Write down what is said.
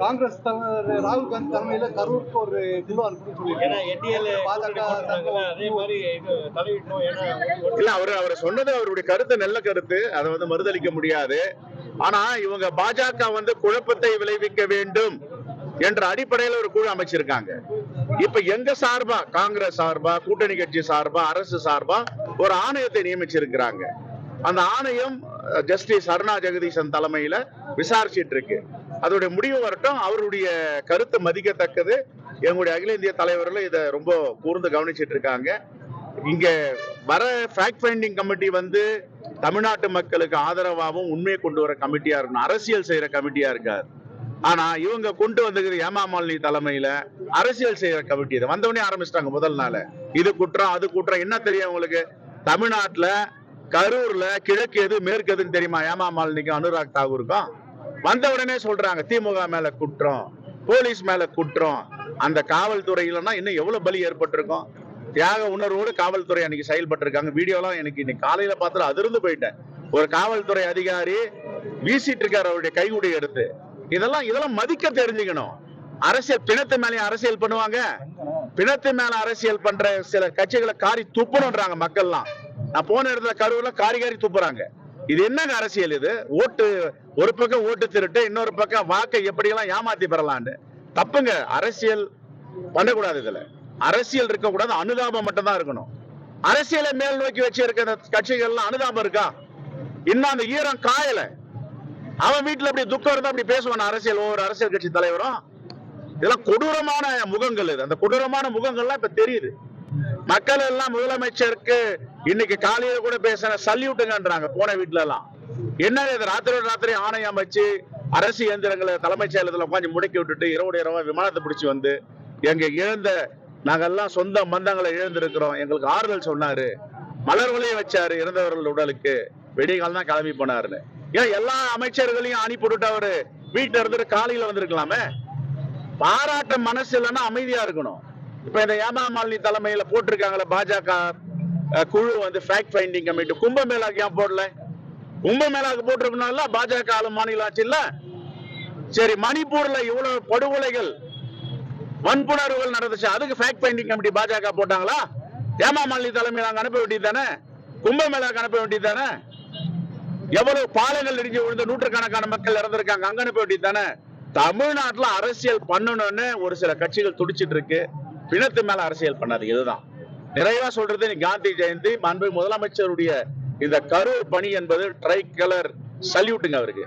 காங்கிரஸ் தலைவர் ராகுல் காந்தி தலைமையில கரூருக்கு ஒரு குழு அனுப்புன்னு பாஜக அதே மாதிரி இல்ல அவர் அவர் சொன்னது அவருடைய கருத்து நல்ல கருத்து. அதை வந்து மறுதளிக்க முடியாது. ஆனா இவங்க பாஜக வந்து குழப்பத்தை விளைவிக்க வேண்டும் என்ற அடிப்படையில் ஒரு குழு அமைச்சிருக்காங்க. இப்ப எங்க சார்பா? காங்கிரஸ் சார்பா? கூட்டணி கட்சி சார்பா? அரசு சார்பா? ஒரு ஆணையத்தை நியமிச்சிருக்கிறாங்க. அந்த ஆணையம் ஜஸ்டிஸ் அருணா ஜெகதீசன் தலைமையில விசாரிச்சிட்டு இருக்கு. அதோட முடிவு வரட்டும். அவருடைய கருத்து மதிக்கத்தக்கது. எங்களுடைய அகில இந்திய தலைவர்களும் இதை ரொம்ப கூர்ந்து கவனிச்சிட்டு இருக்காங்க. இங்க வர ஃபேக்ட் ஃபைண்டிங் கமிட்டி வந்து தமிழ்நாட்டு மக்களுக்கு ஆதரவாகவும் உண்மையை கொண்டு வர கமிட்டியா இருக்கணும். அரசியல் செய்யற கமிட்டியா இருக்காது ஆனா இவங்க கொண்டு வந்திருக்கிற ஏமா மாலினி தலைமையில அரசியல் செய்யற கமிட்டி இதை வந்தவொடனே ஆரம்பிச்சிட்டாங்க முதல் நாள். இது குற்றம் அது குற்றம். என்ன தெரியும் உங்களுக்கு? தமிழ்நாட்டுல கரூர்ல கிழக்கு எது மேற்கு எதுன்னு தெரியுமா? ஏமா மாலினிக்கும் அனுராக் தாகூருக்கும். வந்த உடனே சொல்றாங்க திமுக மேல குற்றம் போலீஸ் மேல குற்றம். அந்த காவல்துறையிலன்னா இன்னும் எவ்வளவு பலி ஏற்பட்டிருக்கும்? தியாக உணர்வோடு காவல்துறை அன்னைக்கு செயல்பட்டிருக்காங்க. வீடியோலாம் எனக்கு இன்னைக்கு காலையில பார்த்துட்டு அதிர்ந்து போயிட்டேன். ஒரு காவல்துறை அதிகாரி வீசிட்டு இருக்காரு அவருடைய கைகுடி எடுத்து. இதெல்லாம் இதெல்லாம் மதிக்க தெரிஞ்சுக்கணும். அரசியல் பிணத்து மேலே அரசியல் பண்ணுவாங்க. பிணத்து மேல அரசியல் பண்ற சில கட்சிகளை காரி துப்பணும்ன்றாங்க மக்கள்லாம். நான் போன இடத்துல கரூர்ல காரி காரி துப்புறாங்க. இது என்னங்க அரசியல் இது? ஓட்டு ஒரு பக்கம் ஓட்டு திருட்டு இன்னொரு பக்கம் வாக்கை எப்படியெல்லாம் ஏமாத்தி பெறலான்னு தப்புங்க. அரசியல் பண்ணக்கூடாது இதுல. அரசியல் இருக்க கூடாது அனுதாபம் மட்டும் தான் இருக்கணும். அரசியலை மேல் நோக்கி வச்சு இருக்கிற கட்சிகள்லாம் அனுதாபம் இருக்கா? இன்னும் அந்த ஈரம் காயல. அவன் வீட்டுல அப்படி துக்கம் இருந்தா அப்படி பேசுவான் அரசியல் ஒவ்வொரு அரசியல் கட்சி தலைவரும். இதெல்லாம் கொடூரமான முகங்கள் இது. அந்த கொடூரமான முகங்கள்லாம் இப்ப தெரியுது. மக்கள் எல்லாம் முதலமைச்சருக்கு இன்னைக்கு காலையில கூட பேசுற சல்யூட்டுங்கன்றாங்க போன வீட்டுல எல்லாம் என்ன இது ராத்திரி ராத்திரி ஆணையம் வச்சு அரசு இயந்திரங்களை தலைமைச் செயலத்துல உட்காந்து முடக்கி விட்டுட்டு இரவோட இரவா விமானத்தை பிடிச்சி வந்து எங்க இழந்த நாங்கெல்லாம் சொந்த மந்தங்களை இழந்திருக்கிறோம். எங்களுக்கு ஆறுதல் சொன்னாரு. மலர் வச்சாரு இறந்தவர்கள் உடலுக்கு. வெடிகால் தான் கிளம்பி போனாருன்னு. ஏன் எல்லா அமைச்சர்களையும் அனுப்பிவிட்டு அவரு வீட்டுல இருந்துட்டு காலையில வந்திருக்கலாமே? பாராட்ட மனசு இல்லைன்னா அமைதியா இருக்கணும். இப்ப இந்த ஏமா மாலினி தலைமையில போட்டிருக்காங்களே பாஜக குழு வந்து ஃபேக்ட் ஃபைண்டிங் கமிட்டி கும்பமேளாக்கு ஏன் போடல? கும்பமேளாக்கு போட்டிருக்கனால பாஜக ஆளு மாநில ஆட்சி இல்ல. சரி மணிப்பூர்ல இவ்வளவு படுகொலைகள் வன்புணர்வுகள் நடந்துச்சு. அதுக்கு ஃபேக்ட் ஃபைண்டிங் கமிட்டி பாஜக போட்டாங்களா? ஏமா மாநில தலைமையில் அங்க அனுப்ப வேண்டியது தானே கும்பமேளாக்கு அனுப்ப வேண்டியது தானே எவ்வளவு பாலங்கள் இடிஞ்சு விழுந்து நூற்றுக்கணக்கான மக்கள் இறந்திருக்காங்க அங்க அனுப்ப வேண்டியது தானே தமிழ்நாட்டுல அரசியல் பண்ணணும்னு ஒரு சில கட்சிகள் துடிச்சிட்டு இருக்கு. பிணத்து மேல அரசியல் பண்ணாது இதுதான். நிறைவா சொல்றது காந்தி ஜெயந்தி. மாண்பு முதலமைச்சருடைய இந்த கரூர் பணி என்பது ட்ரை கலர். சல்யூட்டுங்க அவருக்கு.